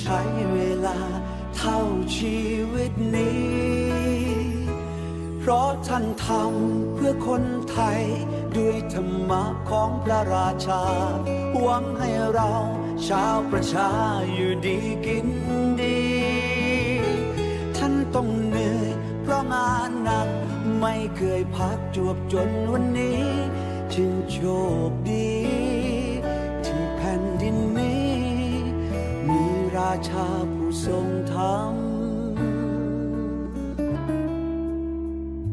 ใช้เวลาเท่าชีวิตนี้ เพราะท่านทำเพื่อคนไทย ด้วยธรรมะของพระราชา หวังให้เราชาวประชาอยู่ดีกินดี ท่านต้องเหนื่อยเพราะงานหนัก ไม่เคยพักจวบจนวันนี้ จึงโชคดี ที่แผ่น